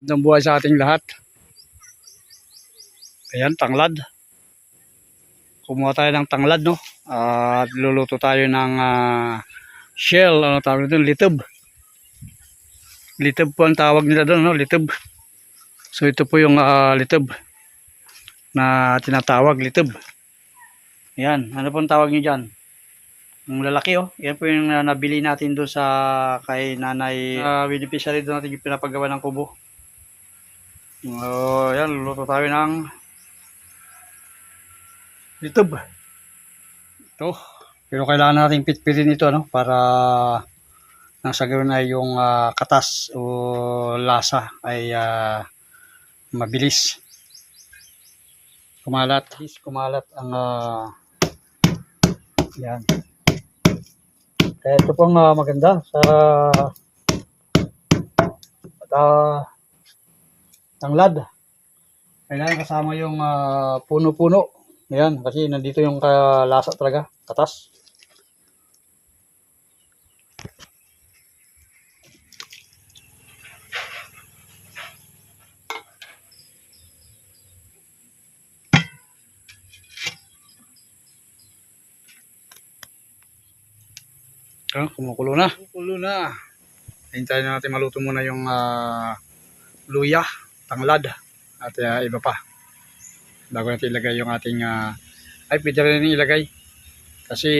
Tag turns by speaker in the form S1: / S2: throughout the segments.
S1: ng buhay sa ating lahat. Ayan, tanglad. Kumuha tayo ng tanglad, no? At luluto tayo ng ah, shell, ano tawag nito, litob. Litob po ang tawag nila doon, no? Litob. So ito po yung ah, litob na tinatawag litob. Ayan, ano po ang tawag niyo dyan? Yung lalaki oh. Yan po yung ah, nabili natin doon sa kay nanay uh, beneficiary doon natin yung pinapagawa ng kubo. Oh, yan luluto tayo ng litob. Ito. Pero kailangan natin pitpitin ito ano para nang sa gawin ay yung ah, katas o lasa ay ah, mabilis kumalat. Kumalat ang ah, yan. Kaya ito pong ah, maganda sa at, ah, tanglad. Kailangan kasama yung ah, puno-puno. Ayan, kasi nandito yung kalasa talaga, katas. Ah, kumukulo na. Kumukulo na. Hintayin na natin maluto muna yung ah, luya, tanglad, at ah, iba pa. Bago natin ilagay yung ating, ah, ay pwede rin ilagay. Kasi,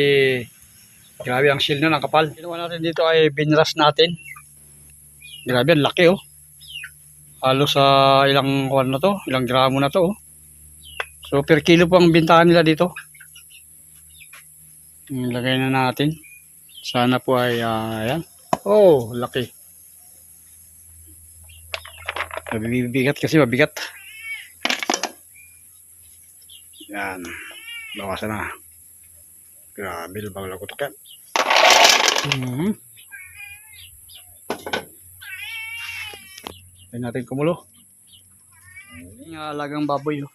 S1: grabe ang shell nun, ang kapal. Ginawa natin dito ay binras natin. Grabe, ang laki oh. Halos sa ilang kuwan na to, ilang gramo na to oh. So, per kilo po ang bintahan nila dito. Ilagay na natin. Sana po ay, ah, ayan. Oh, laki. Mabibigat kasi mabigat. Yan. Bawasan na. Grabe, bago lang kutok yan. Mhm. Tayo natin kumulo. Yung alagang baboy, oh.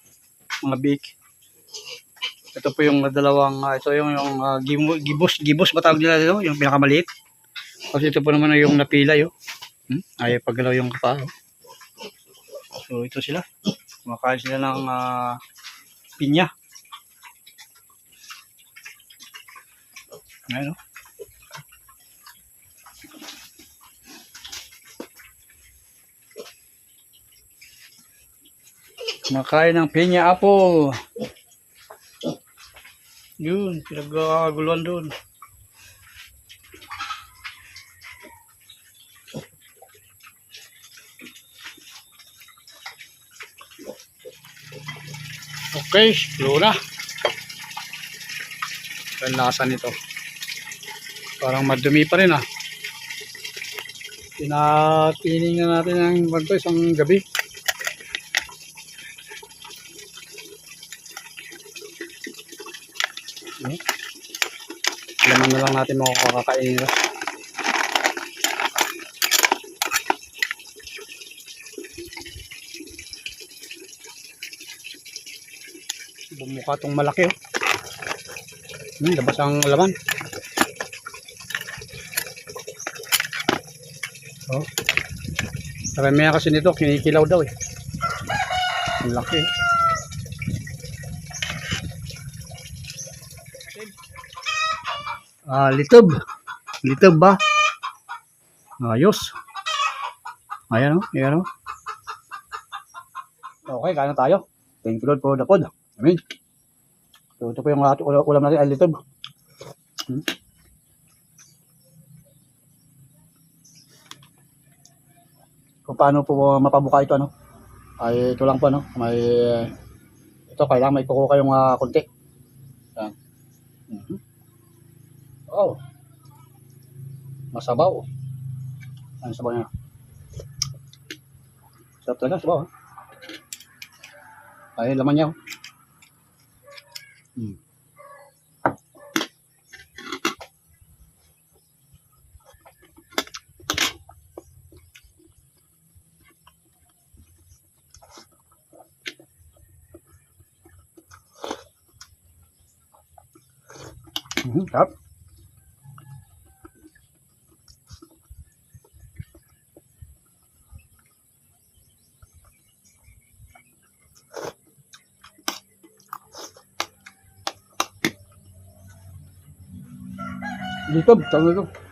S1: mga bake. Ito po yung dalawang, ah, ito yung, yung ah, gimu- gibos, gibos ba tawag nila dito? Yung pinakamaliit. Kasi ito po naman yung napilay, oh. Hmm? Ayaw paggalaw yung pa, oh. So, ito sila. Kumakain sila ng ah, pinya. Ayan, oh. Kumakain ng pinya apple. Yun, pinagkaguluhan doon. Okay, luto na. Ang lasa nito. Parang madumi pa rin ah. Pinatining na natin ang banto isang gabi. Hmm. Laman na lang natin makakakain nila. Bumukha tong malaki oh. Hmm, labas ang laman. Oh. Karamihan kasi nito, kinikilaw daw eh. Ang laki eh. Ah, litob. Litob ba? Ayos. Ayan o, ayan o. Okay, kaya tayo. Thank you Lord for the pod. Amen. So, ito po yung ating ulam ulam natin ay litob. Hmm. Kung paano po mapabuka ito, ano? Ay, ito lang po, ano? May, ito, kailangan may kuko kayong uh, konti. Yan. Mhm. Oh. Masabaw. Ano sabaw niya? Sarap talaga, sabaw. Ha? Ay, laman niya. oh. Hmm. Mhm, sarap. Dito, tama ito.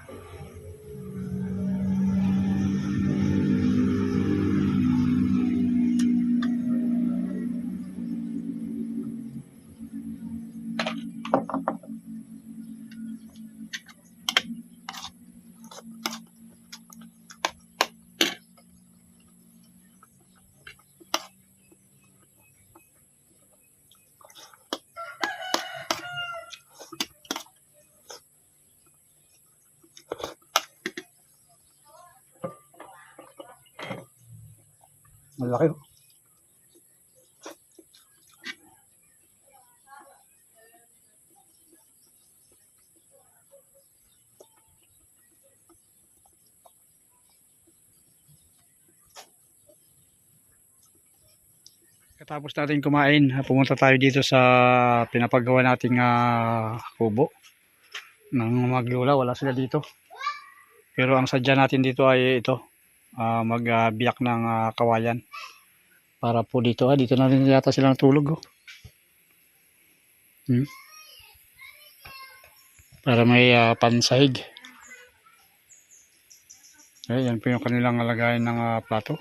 S1: Malaki oh. Katapos natin kumain, pumunta tayo dito sa pinapagawa nating ah, kubo ng maglula. Wala sila dito. Pero ang sadya natin dito ay ito, ah, magbiyak ng ah, kawayan. Para po dito, ah, dito na rin yata sila natulog. Oh. Hmm. Para may ah, pansahig. Ay, yan po yung kanilang lagayan ng ah, plato.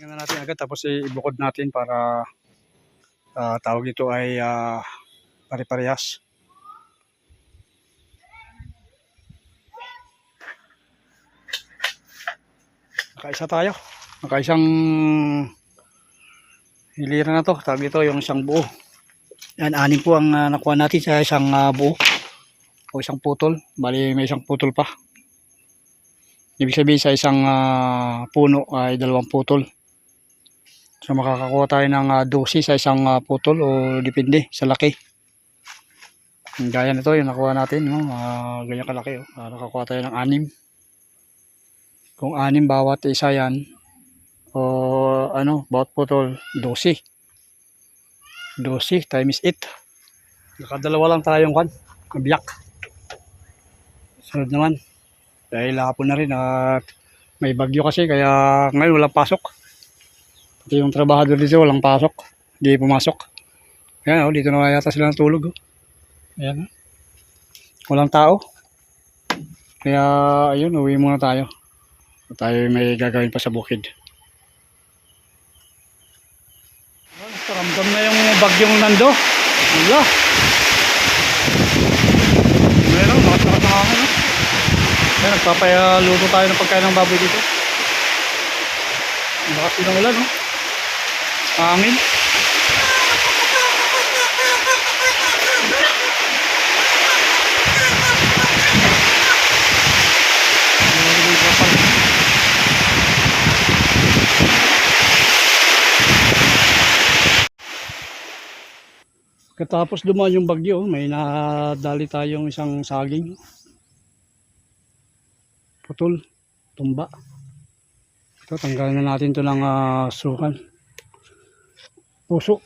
S1: Tingnan na natin agad tapos ibukod natin para ah, tawag ito ay ah, pare-parehas. Nakaisa tayo. Nakaisang hilira na to. Tawag ito yung isang buo. Yan, anim po ang ah, nakuha natin sa isang ah, buo. O isang putol. Bali may isang putol pa. Ibig sabihin sa isang ah, puno ay dalawang putol. So makakakuha tayo ng uh, dosi sa isang ah, putol o depende sa laki. Gaya nito yung nakuha natin, no? Ah, ganyan kalaki. Oh. Ah, nakakuha tayo ng anim. Kung anim bawat isa yan, o ano, bawat putol, dosi. Dosi times 8. Nakadalawa lang tayong kan, kabiyak. Sunod naman. Dahil hapon na rin at may bagyo kasi kaya ngayon walang pasok. Pati yung trabahador dito walang pasok. Hindi pumasok. Ayan oh, dito na yata sila natulog. Oh. Ayan. oh. Walang tao. Kaya ayun, uwi muna tayo. Tayo may gagawin pa sa bukid. Ramdam na yung bagyong nando. Wala. Meron, lakas-lakas ng hangin. Ayan, nagpapaluto tayo ng pagkain ng baboy dito. Ang lakas ng ulan, no? Hangin. Katapos dumaan yung bagyo, may nadali tayong isang saging. Putol, tumba. Ito, tanggalin na natin to ng ah, sukan puso.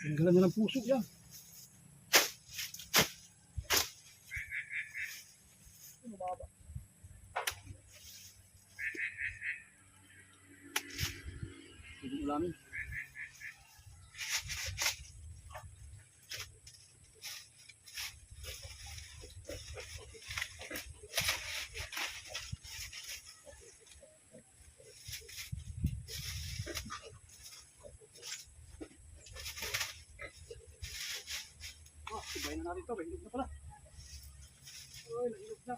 S1: Tanggalan niya ng puso yan. Ulamin. Bayan na natin ito. Na pala. Ay, nahilog na.